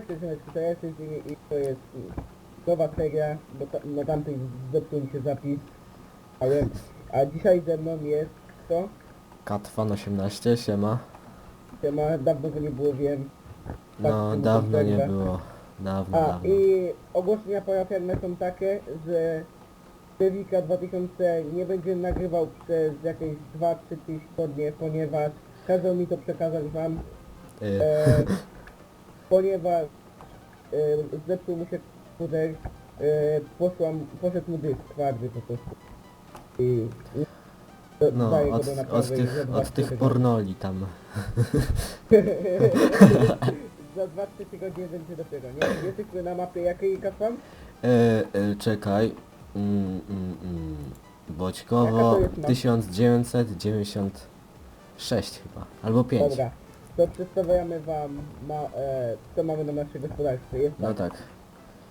Cześć, Synek, to jest i, i to jest nowa seria, bo ta, na tamtej zepsuł mi się zapis, ale, a dzisiaj ze mną jest kto? Katfan 18, siema. Siema, dawno go nie było, wiem. No, Patrzcie, dawno nie było. Dawno, A, dawno. i ogłoszenia parafialne są takie, że Devika 2000 nie będzie nagrywał przez jakieś 2-3 tygodnie, ponieważ kazał mi to przekazać wam, Y, e, ponieważ zepsuł mu się komputer, e, poszłam, poszedł mu dysk twardy po prostu. I, i do- no, go od, do od naprawy za tych, dwa, od trzy tych tygodnie. pornoli tam. za 2-3 tygodnie będzie dopiero, nie? Jesteśmy na mapie jakiej kasam? E, e, czekaj. Mm, mm, mm. Jaka Boćkowo to jest mapa? 1996 chyba. Albo 5. Dobra, to przedstawiamy wam, ma, e, co mamy na naszej gospodarce. Jest No tak, tak.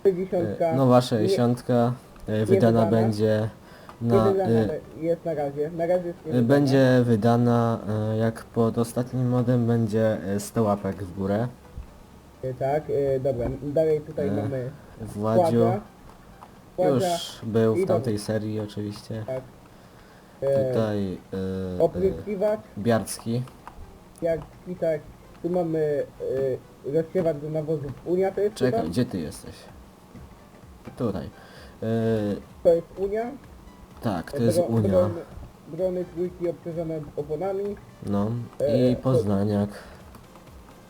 60 E, nowa 60 e, wydana wydana. będzie na... E, jest na razie, na razie jest e, będzie wydana e, jak pod ostatnim modem będzie e, 100 łapek w górę. E, Tak, e, dobra, dalej tutaj E, mamy Władziu już był i w tamtej serii oczywiście. tak. E, Tutaj e, e, Opryskiwacz, Biarcki. Jak tak, tu mamy e, rozsiewacz do nawozów Unia to jest Czekaj, chyba? gdzie ty jesteś? Tutaj. E, To jest Unia. tak, to E, jest dro- Unia. Drony, drony trójki obciążone oponami. No e, i to- Poznaniak.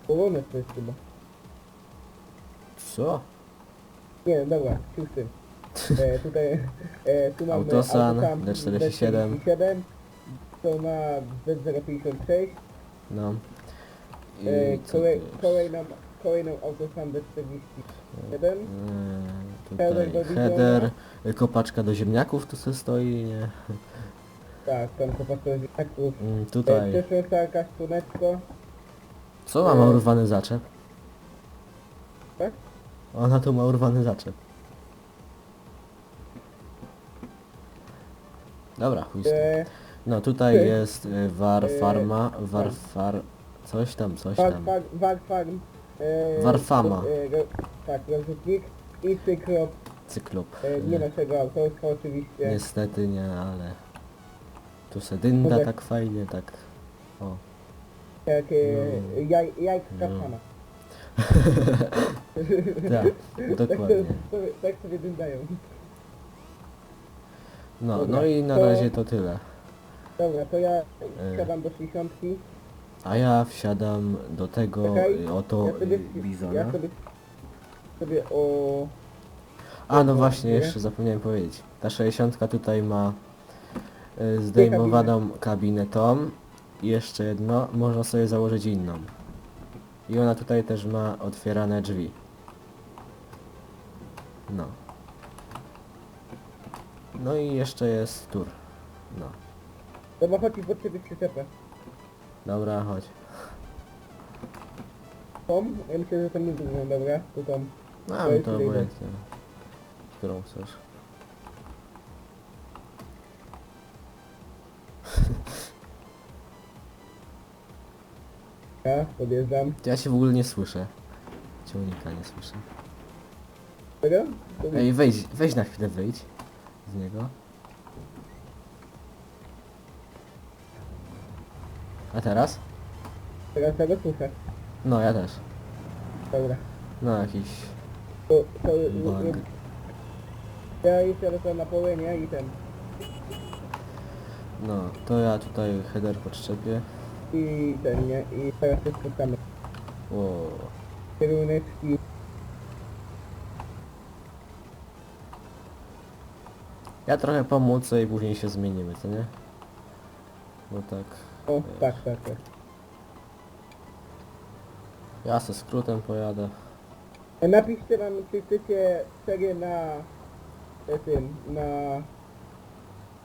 Polonez to jest chyba. Co? Nie, dobra, już tym. E, tutaj, e, tu mamy Autosan, Autosan D47. D47, to na Z056, No. I e, co tu kolej, kolejną, kolejną Autosan D47, E, tutaj Header do header, e, kopaczka do ziemniaków tu sobie stoi, nie? tak, tam kopaczka znaków, Mm, e, Tutaj. przeszłe jakaś tuneczko, Co ma, ma urwany zaczep? tak? Ona tu ma urwany zaczep. Dobra, chuj z tym. E, No tutaj ty- jest e, war e, farma, war tak. far... coś tam, coś War tam. War Farm, e, Warfama. e, ro, tak, rozrzutnik i cyklop, Cyklop. e, nie E, naszego autorstwa oczywiście. Niestety nie, ale... Tu se dynda Kurde. tak fajnie, tak... O. Jak e, No. jaj, jajka No. Tak, dokładnie. Tak, sobie- tak dyndają. No, no i na razie to tyle. Dobra, to ja E. siadam do 60. A ja wsiadam do tego Czekaj, y, oto ja sobie, y, bizona. ja sobie, sobie o... A no właśnie, nie? jeszcze zapomniałem powiedzieć. Ta 60 tutaj ma y, zdejmowaną kabinę tą i jeszcze jedno, można sobie założyć inną. I ona tutaj też ma otwierane drzwi. No. No i jeszcze jest tur. No. Dobra, chodź i pod ciebie przyczepę. Dobra, chodź. Tom? Ja myślę, że to nie drugą, dobra? Tu Tom. No, To jest to tutaj obojętnie. Którą chcesz. Ja podjeżdżam. To ja się w ogóle nie słyszę. Ciągnika nie słyszę. Tego? To Ej, wejdź, wejdź na chwilę, wyjdź z niego. A teraz? Teraz tego słyszę. No, ja też. Dobra. No, jakiś To, to, bug. ja jeszcze lecę na pole, nie? I ten. No, to ja tutaj header podczepię. I ten, nie? I teraz się spotkamy. O, Kieruneczki. ja trochę pomóc i później się zmienimy, co nie? Bo tak... O, tak, tak, tak. Ja ze skrótem pojadę. E, Napiszcie nam, czy chcecie serię na e, tym, na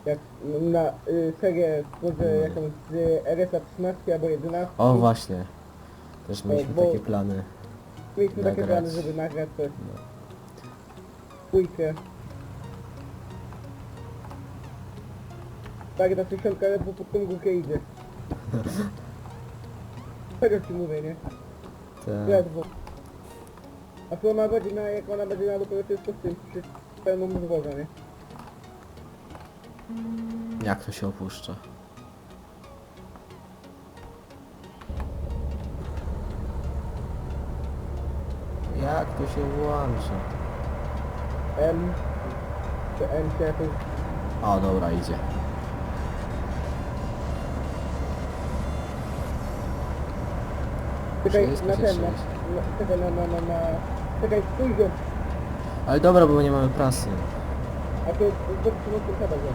jak na y, serię może Mm. jakąś z RSA 13 albo 11. O, właśnie. Też mieliśmy bo- takie plany. Mieliśmy takie nagrać. plany, żeby nagrać coś. No. Pójcie. Tak, ta 60 ledwo po tą górkę idzie. Tego ci mówię, nie? Te... Ledwo. A tu ona będzie na, jak ona będzie miała dopiero wszystko z tym, przy pełną złoża, nie? Jak to się opuszcza? Jak to się włącza? M, czy M, czy jakoś... O, dobra, idzie. Czekaj, na ten, na, na, czekaj, na, na, na, na... Czekaj, stój go! Ale dobra, bo nie mamy prasy. A to zobacz, co mocno siada go.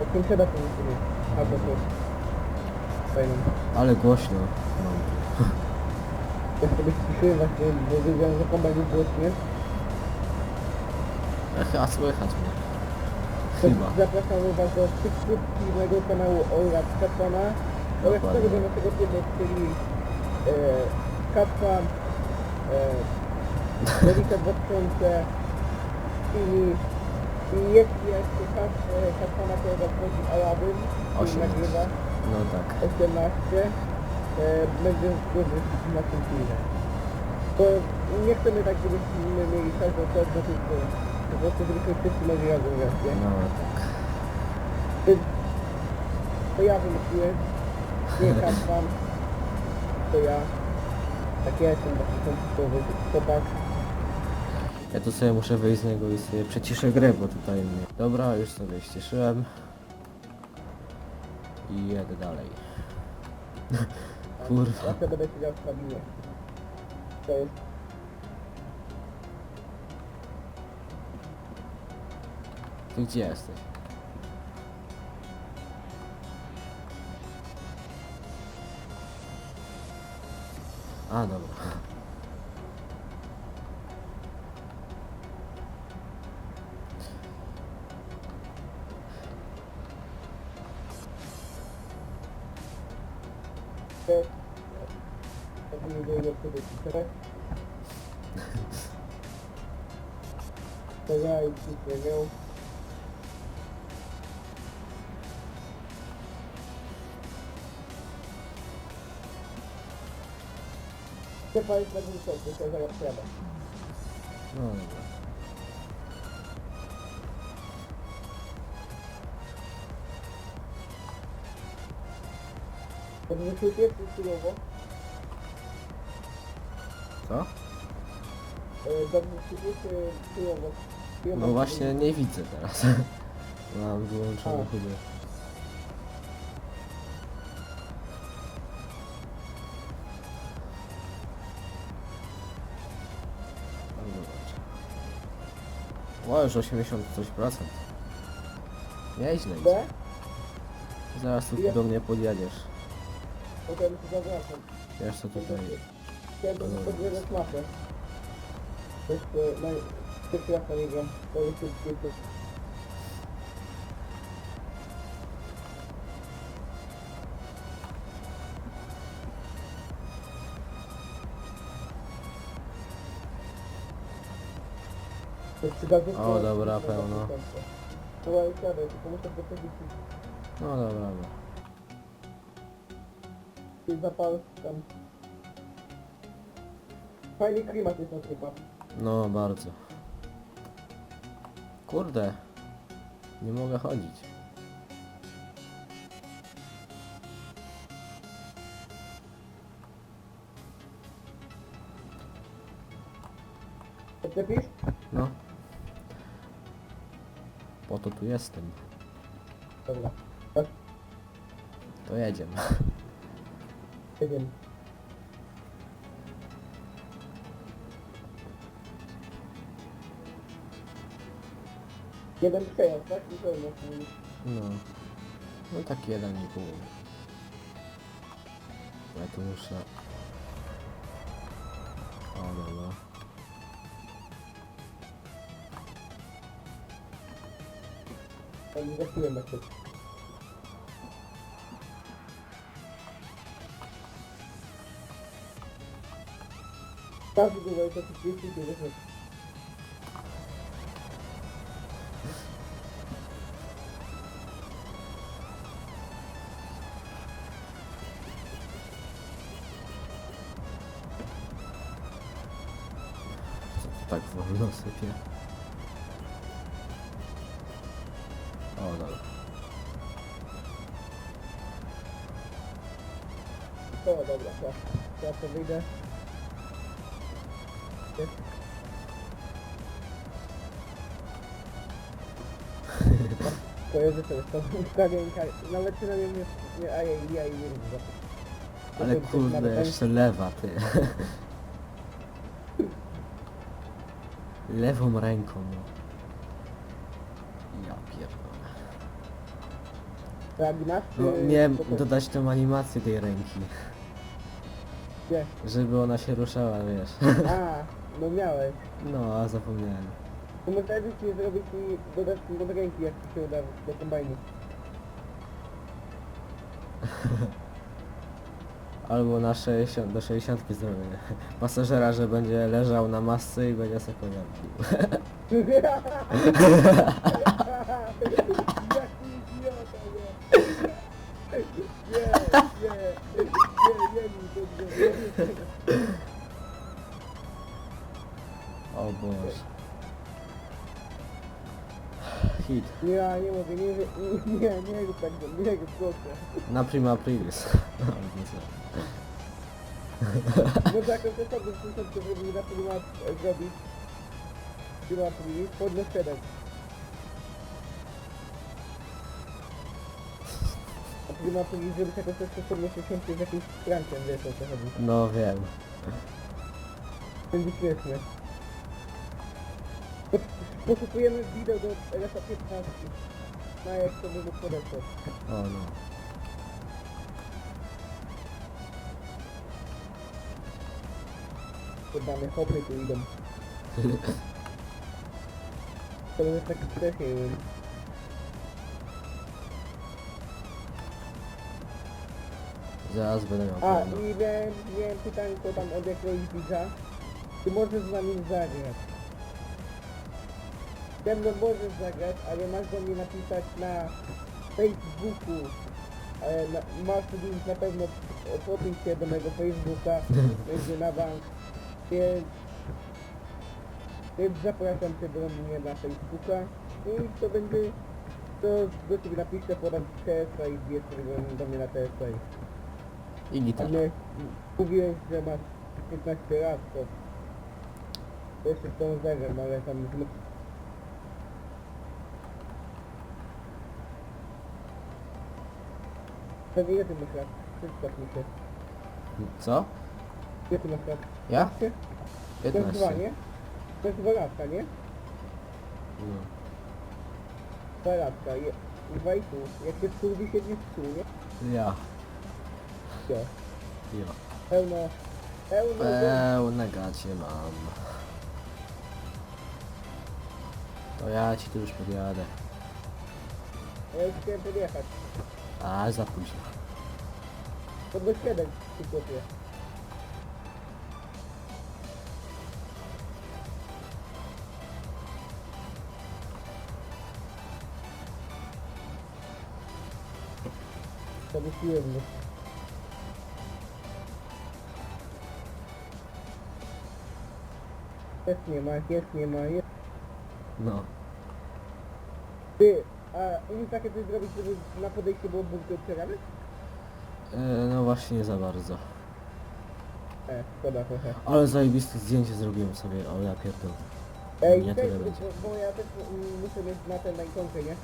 Jak tym siada, to. A. Fajną. Ale głośno. Ja sobie ściszyłem właśnie, bo wiedziałem, że kombajn jest głośny. E, Chyba słychać mnie. Chyba. Zapraszamy Was do subskrypcyjnego kanału Olaf Katwana oraz tego do naszego filmu, czyli e, Katwan, e, Lewika 2000 i, i jeśli jeszcze Kat, e, Katwana to zaprosi Aladyn, który 18. nagrywa No tak. 18, e, będzie zgodny z naszym filmem. Bo nie chcemy tak, żebyśmy mieli każdą czas na tylko po prostu żebyśmy wszyscy mogli razem grać, nie? No tak. To ja wymyśliłem, nie Katwan, to ja. Tak ja jestem taki komputerowy chłopak. Ja tu sobie muszę wyjść z niego i sobie przeciszę grę, bo tutaj mnie... Dobra, już sobie ściszyłem. I jedę dalej. Kurwa. Ja sobie będę siedział w kabinie. To jest... Ty gdzie jesteś? A, dobra. To Chyba jest na górze, to zaraz jadę. No dobra. Się pierwszy chwilowo. Co? Dobrze chwilowo. No właśnie nie widzę teraz. Mam wyłączone chyba. Już 80 coś procent. Nieźle idzie. B? Zaraz tu do mnie podjedziesz. Potem się zawracam. Wiesz co tutaj... Chciałem to mapę. To e, naj... Nie gram. To jest jest jest To jest przygazówka- O, dobra, pełno. Tylko muszę No dobra, dobra. i zapal tam. Fajny klimat jest na mapie. No bardzo. Kurde. Nie mogę chodzić. Odczepisz? To tu jestem. Dobra. Tak, To jedziemy. jedziemy. Jeden przejazd, tak? I pełno. No. No tak jeden i pół. Ja tu muszę... O dobra. не закинем это. Также бывает, как и цветы бережет. Так, в носу O, dobra, to. Ja to wyjdę. Jest. Pojedę sobie z tą kawienka, nawet się na mnie nie, nie a ja, ja jej nie widzę. Ale kurde, nawet- jeszcze lewa, ty. Lewą ręką, no. Ja pierdolę. Rabinasz, No, czy- miałem dodać tą animację tej ręki. Gdzie? Żeby ona się ruszała, wiesz. A, no miałeś. No, a zapomniałem. To może edycję zrobić i dodać do ręki, jak ci się uda do kombajnu. Albo na 60, do 60 zrobię. Pasażera, że będzie leżał na masce i będzie sobie konia nie, nie, rób tak, nie rób, proszę. Na prima aprilis. Może jakąś osobę w tym sensie zrobił na prima zrobić. Prima aprilis, podnos 7. A prima aprilis zrobić jakąś osobę podnos 10 z jakimś prankiem, wiesz o co chodzi. No wiem. Będzie śmieszne. Po- Poszukujemy wideo do RSA 15. Na jak to by mógł podesłać. O no. To dane hopy tu idą. To jest taki wcześniej, wiem. Zaraz będę miał A, pewno. i miałem, miałem pytanko tam od jakiegoś widza. Czy możesz z nami zagrać? Ze mną możesz zagrać, ale masz do mnie napisać na Facebooku. E, na, masz link na pewno w opisie do mojego Facebooka, będzie na bank. Więc, więc zapraszam cię do mnie na Facebooka. I to będzie, to do ciebie napiszę, podam TSA i wbijesz sobie do mnie na TSA. I gitar. Ale mówiłeś, że masz 15 lat, to... To jeszcze z tą zagram, ale tam... No, Pewnie ty masz lat? Przedstaw mi się. Co? Ty masz lat? Ja? 15? To jest dwa, 15. nie? To jest dwa latka, nie? No. Dwa latka, je... Dwa i pół. Jak się wkurwi, siedzi w pół, nie? Ja. Jo. Jo. Pełno... Pełno... Pełne gacie mam. To ja ci tu już podjadę. Ja już chciałem podjechać. A, za późno. To do 7 ci kupię. Pomyśliłem, że... Jest nie ma, jest nie ma, jest... No. Ty, a umiesz takie coś zrobić, żeby na podejście było bunkier otwierany? E, no właśnie nie za bardzo. E, szkoda trochę. Ale zajebiste zdjęcie zrobiłem sobie, o ja pierdolę. Ej, Nie, też, tyle będzie. bo, bo ja też mm, muszę mieć na ten, na ikonkę, nie?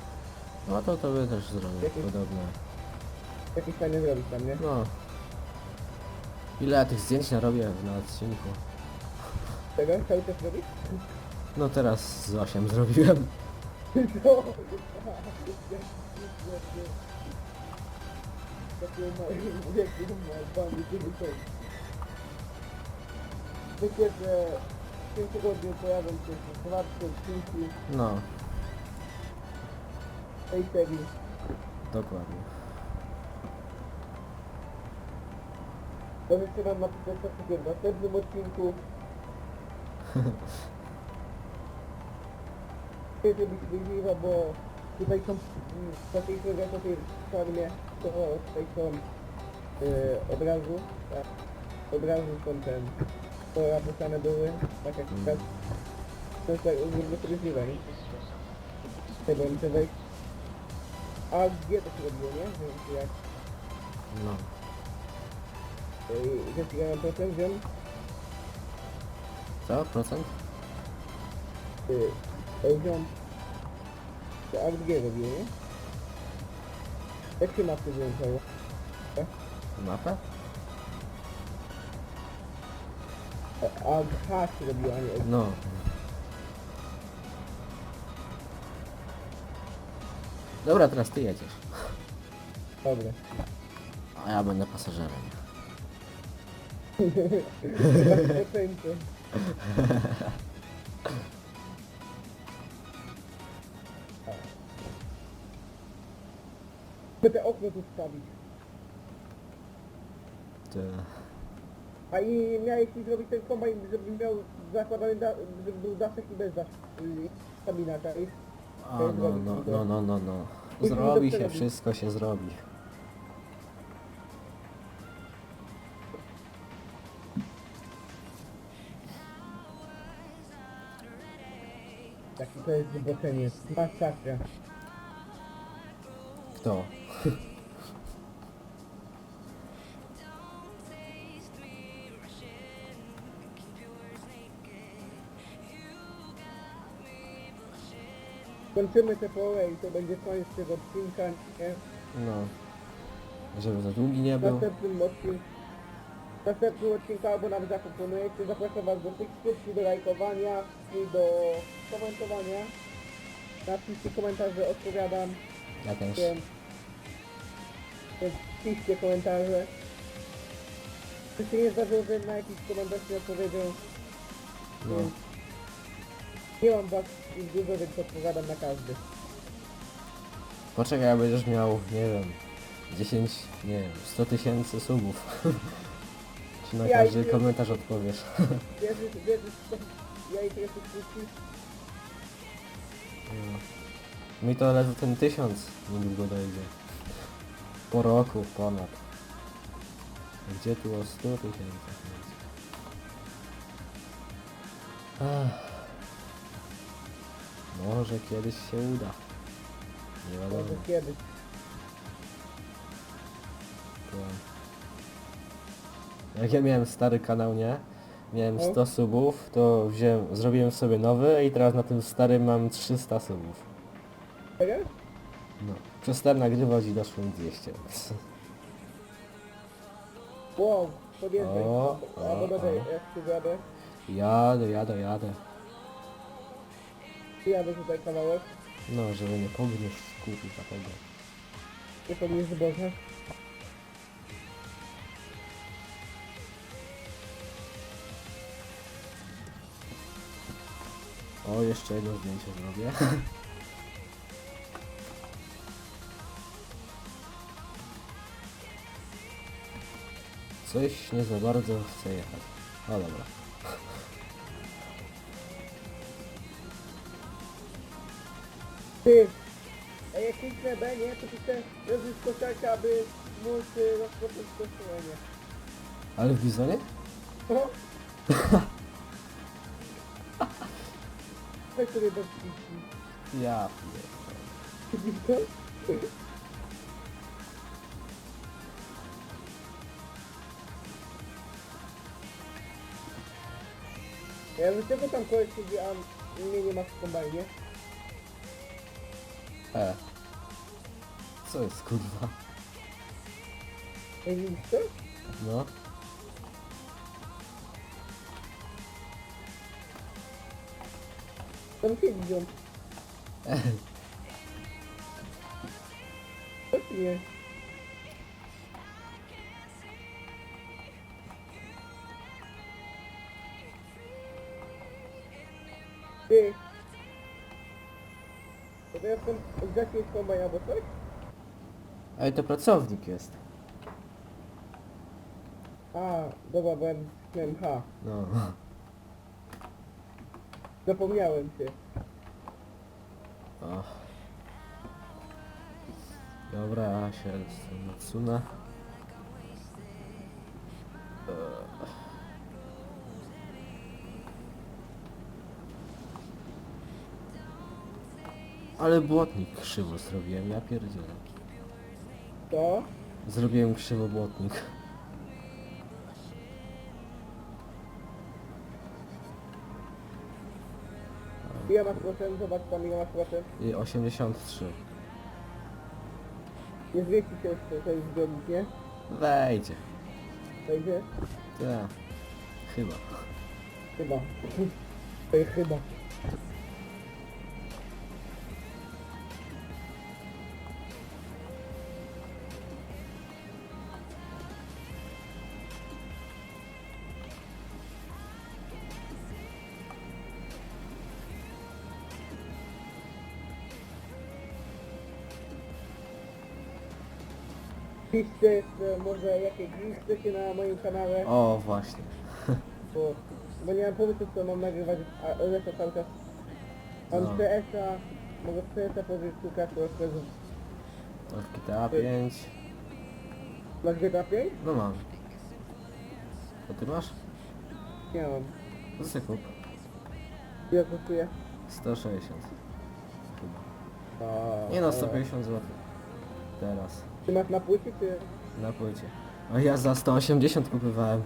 No to to by też zrobię Jakieś- podobne. Jakieś fajne zrobić tam, nie? No. Ile ja tych zdjęć narobię na odcinku? Czego? Cały czas robić? No teraz z 8 zrobiłem. No! Takie małe, jakie ma bandy, kiedy są. Myślę, że w tym tygodniu pojawią się czwarte odcinki No, tej serii. dokładnie. To jeszcze wam co takiego w następnym odcinku. Być wyjdziwa, bo tutaj są w takiej grze, po tej farmie, to tutaj są yy, od razu, tak, od razu są ten, to napisane były, tak jak Mm. teraz To jest tak, sobie zliwę, nie? Tego muszę wejść. A gdzie to się robiło, nie? Czy jak... No. Yy, Wiesz, ile mam procent, wiem? Co? Procent? Yy, poziom... To A gdzie robiło, nie? Jak się mapy wyłączało? Mapę? A H się robiło, a nie S. No. Dobra, teraz ty jedziesz. Dobra. A ja będę pasażerem. Tu wstawić. Ty. A i miałeś mi zrobić ten kombajn, żeby miał zakładany, da, żeby był daszek i bez daszek. i Kabina, tak? A, no, no, no, no, no, no. Musimy to Zrobi się, wszystko się zrobi. Taki to jest zboczenie. Masakra. Kto? Kończymy te pole i to będzie koniec tego odcinka, nie? No. Żeby za długi nie W był. następnym odcinku, w następnym odcinku albo nawet zaproponujecie, zapraszam was do subskrypcji, do lajkowania i do komentowania. Na wszystkie komentarze odpowiadam, Ja też. wiem. Więc piszcie komentarze. Czy się nie zdarzyło, że na jakiś komentarz nie odpowiedział, No. więc nie mam was ich dużo, więc odpowiadam na każdy. Poczekaj, jak będziesz miał, nie wiem, 10, nie wiem, 100 tysięcy subów. Czy na Ja każdy idę- komentarz odpowiesz. Wierzysz, wierzysz, w to? ja i tyle subskrypcji. No. Mi to ledwo ten tysiąc niedługo dojdzie. Po roku ponad. Gdzie tu o 100 tysięcy? Ach. Może kiedyś się uda. Nie wiadomo. Może kiedyś. To... Jak ja miałem stary kanał, nie? Miałem No. 100 subów, to wziąłem, zrobiłem sobie nowy i teraz na tym starym mam 300 subów. Serio? No. Przestałem nagrywać i doszło 200. Wow, podjeżdżaj. O, Albo o, dodaj, o. jak się jadę. Jadę, jadę, jadę. Jadę tutaj kawałek. No, żeby nie pognieść kurwa tego. Nie podnieść zboża. O, jeszcze jedno zdjęcie zrobię. Coś nie za bardzo chcę jechać. O dobra. Ty! A jak kliknę B, nie? To piszę rozwój kosiarka, aby móc y, rozpocząć kosztowanie. Ale w bizonie? O! Weź sobie bez klikki. Ja pierdolę. Widzisz to? Ja dlaczego tam koleś siedzi, a mnie nie ma w kombajnie? E. Co jest kurwa? Ej, widzisz to? No. Tam siedzi ziom. Co ty nie? Ty! To teraz tam zacznie kombajn albo coś? Ej, to pracownik jest. A, dobra, bo ja miałem H. No. Zapomniałem się. O. Dobra, ja się odsunę. Eee. Ale błotnik krzywo zrobiłem, ja pierdzielę. To? Zrobiłem krzywo błotnik. Ile masz procent? Zobacz pan ile masz procent. I 83. Nie zmieści się jeszcze ten zbiornik, nie? Wejdzie. Wejdzie? Tak. Chyba. Chyba. To jest chyba. Piszcie jeszcze może jakie gry chcecie na moim kanale. O, właśnie. Bo, bo nie mam pomysłu co mam nagrywać, a lecę cały czas. Mam No. CS-a, mogę w CS-a powiedzieć kilka rozkazów. Masz GTA 5. Masz GTA 5? No mam. A ty masz? Nie mam. To sobie kup. Ile kosztuje? 160. Chyba. Nie no, a. 150 zł. Teraz. Ty masz na płycie czy... Na płycie. A ja za 180 kupowałem.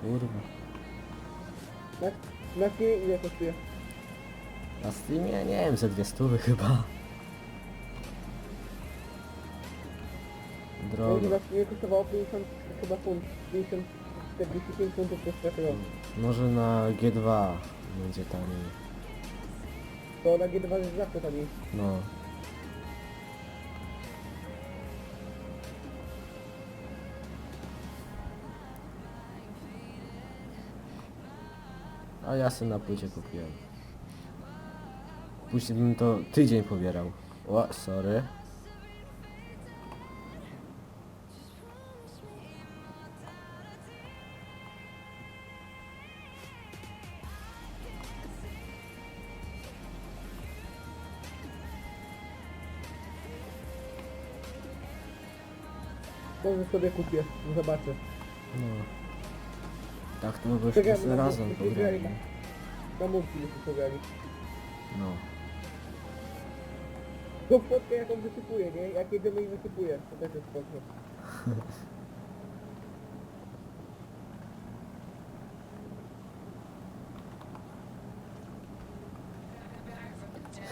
Kurwa. Na, na Steamie ile kosztuje? Na Steamie? Nie wiem, ze dwie stówy chyba. Drogo. na Steamie kosztowało 50 chyba funt. 50, 45 funtów kosztuje. Może na G2 będzie taniej. To na G2 jest zawsze taniej. No. A ja sobie na płycie kupiłem. Później bym to tydzień pobierał. O, sorry. Może sobie kupię, zobaczę. No. Tak to by było Czekaj, jeszcze no, razem no, pograli. no. Na multi byśmy pograli. No. Tą fotkę jaką wysypuję, nie? Jak jedziemy i wysypuję, to też jest spoko.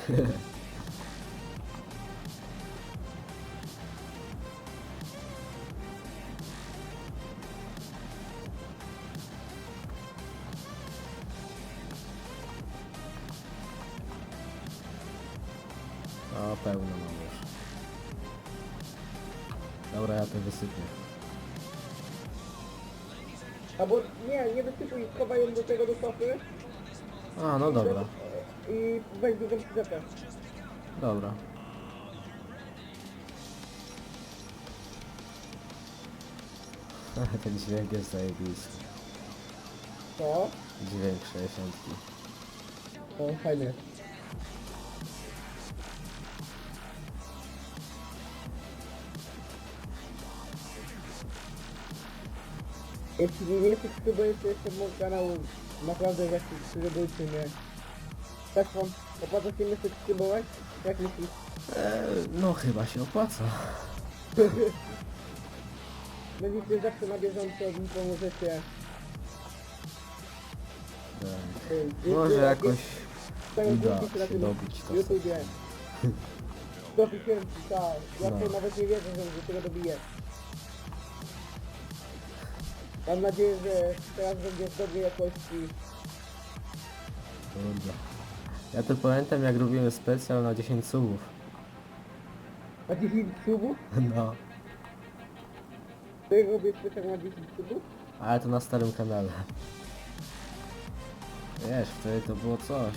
O, do tego do sofy A, no dobra. i weź dużą przyczepę. Dobra. Ten dźwięk jest zajebisty. To, Dźwięk 60. to fajne. Jeśli nie subskrybujecie jeszcze mój kanał, naprawdę jak subskrybujcie mnie. Tak wam opłaca się mnie subskrybować? Jak myślisz? Eee, no chyba się opłaca. Będziecie zawsze na bieżąco, mi pomożecie. Tak. Y, Może jak jakoś Stają uda górki na się tym dobić to. YouTubie. 100 tysięcy, tak. Ja No. no. nawet nie wierzę, że do tego dobiję. Mam nadzieję, że teraz będzie w dobrej jakości. Kurde. Ja to pamiętam jak robiłem specjal na 10 subów. A 10 subów? No. To ja robię specjal na 10 subów? Ale to na starym kanale. Wiesz, wtedy to było coś.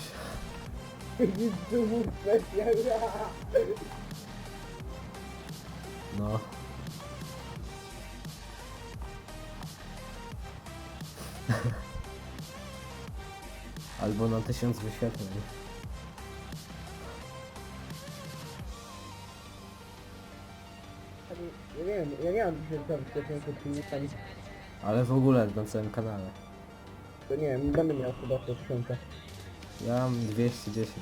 10 subów specjal. No. Albo na 1000 wyświetleń. Ja nie wiem, ja nie mam 10 wyświetleń przed filmikami. Ale w ogóle na całym kanale. To nie wiem, będę miał chyba 100 tysiąca. Ja mam 210.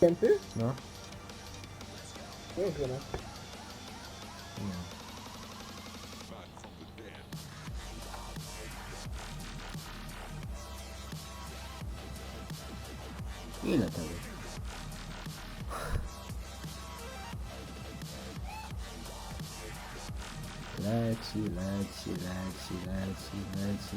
Pięty? No. Nieźle, no. no. Leci, leci, leci, leci.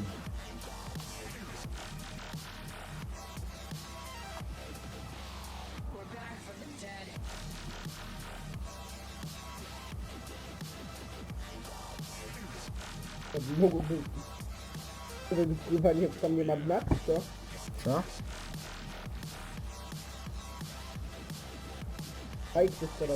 To by mógłby... To by kurwa nie, tam nie ma dna, czy co? Co? A ich to skoro...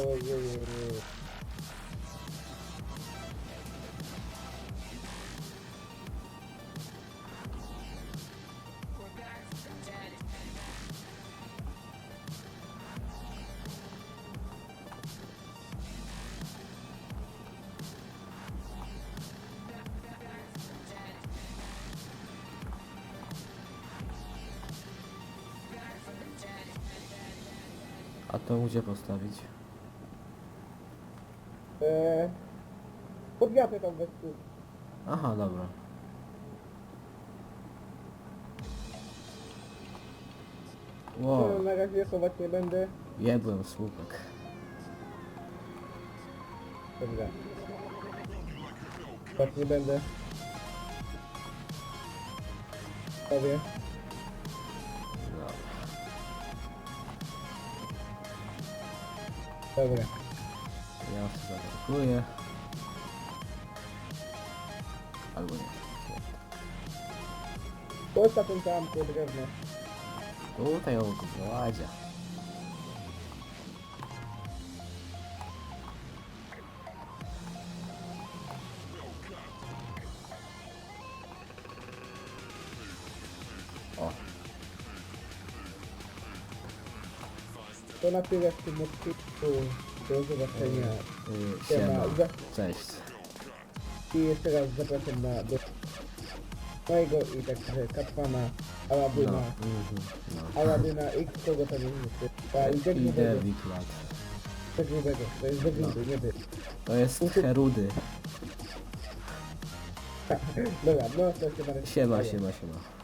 A to gdzie postawić? Eee, pod wiatę tam weź tu. Aha, dobra. No, Wow, na razie chować nie będę. jebłem słupek. Dobra. Chować nie będę. Sobie. Dobra. Ja się zaatakuję. Albo nie. Postaw ten tam to drewno. Tutaj ją gładzia. O, na tyle w tym odcinku. Do zobaczenia. yy, Siema. siema. Cześć. I jeszcze raz zapraszam na do mojego i także Katwana, No, Aladyna, mhm, no. Aladyna i kogo tam jest. A i Degrubego, Wiklat. Degrubego, to jest Degruby, nie ty. To jest Herudy. Dobra, no to się bardzo Siema, siema, siema.